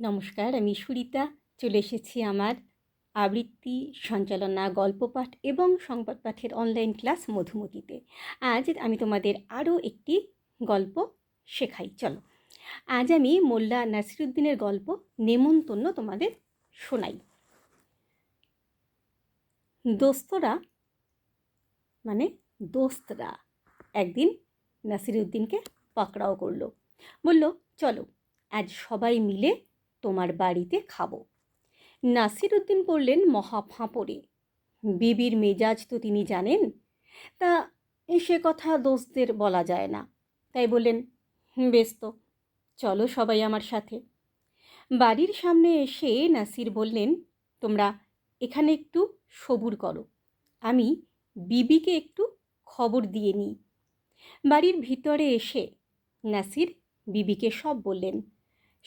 নমস্কার, আমি সুরিতা। চলে এসেছি আমার আবৃত্তি সঞ্চালনা গল্প পাঠ এবং সংবাদ পাঠের অনলাইন ক্লাস মধুমতিতে। আজ আমি তোমাদের আরও একটি গল্প শেখাই। চলো, আজ আমি মোল্লা নাসিরুদ্দিনের গল্প নেমন্তন্ন তোমাদের শোনাই। দোস্তরা মানে দোস্তরা একদিন নাসিরুদ্দিনকে পাকড়াও করল। বলল, চলো, আজ সবাই মিলে তোমার বাড়িতে খাব। নাসির উদ্দিন বললেন মহা ফাঁপড়ে। বিবির মেজাজ তো তিনি জানেন তা সে কথা দোষদের বলা যায় না। তাই বললেন "হুম, বেশ তো চলো সবাই আমার সাথে। বাড়ির সামনে এসে নাসির বললেন তোমরা এখানে একটু সবুর করো। আমি বিবিকে একটু খবর দিয়ে নিই। বাড়ির ভিতরে এসে নাসির বিবিকে সব বললেন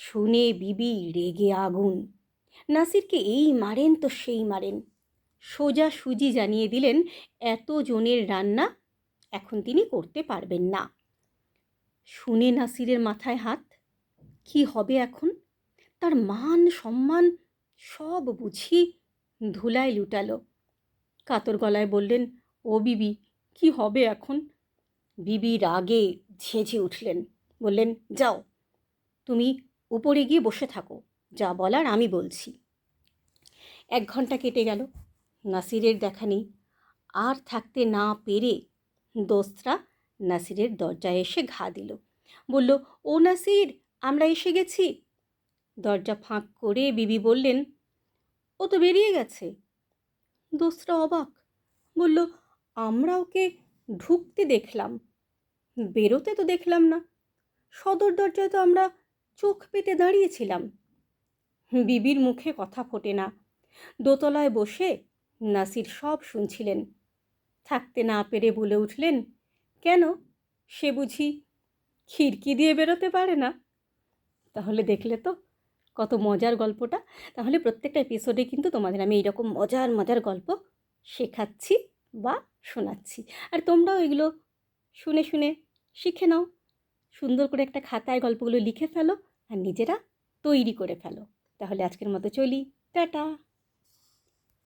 শুনে বিবি রেগে আগুন। নাসিরকে এই মারেন তো সেই মারেন। সোজা সুজি জানিয়ে দিলেন এত জনের রান্না এখন তিনি করতে পারবেন না। শুনে নাসিরের মাথায় হাত, কি হবে এখন? তার মান, সম্মান সব বুঝি ধুলায় লুটালো। কাতর গলায় বললেন, ও বিবি, কি হবে এখন? বিবি রাগে ঝেঁঝে উঠলেন, বললেন, যাও, তুমি উপরে গিয়ে বসে থাকো, যা বলার আমি বলছি। এক ঘণ্টা কেটে গেল, নাসিরের দেখা নেই। আর থাকতে না পেরে দোস্তরা নাসিরের দরজায় এসে ঘা দিল। বলল, ও নাসির, আমরা এসে গেছি? দরজা ফাঁক করে বিবি বললেন, ও তো বেরিয়ে গেছে। দোস্তরা অবাক, বলল, আমরা ওকে ঢুকতে দেখলাম, বেরোতে তো দেখলাম না। সদর দরজায় তো আমরা চোখ পেতে দাঁড়িয়েছিলাম। বিবির মুখে কথা ফোটে না। দোতলায় বসে নাসির সব শুনছিলেন। থাকতে না পেরে বলে উঠলেন, কেন? সে বুঝি খিড়কি দিয়ে বেরোতে পারে না? তাহলে দেখলে তো কত মজার গল্পটা। তাহলে প্রত্যেকটা এপিসোডে কিন্তু তোমাদের আমি এইরকম মজার মজার গল্প শেখাচ্ছি বা শোনাচ্ছি। আর তোমরাও এগুলো শুনে শুনে শিখে নাও। সুন্দর করে একটা খাতায় গল্পগুলো লিখে ফেলো আর নিজেরা তৈরি করে ফেলো। তাহলে আজকের মতো চলি। টাটা!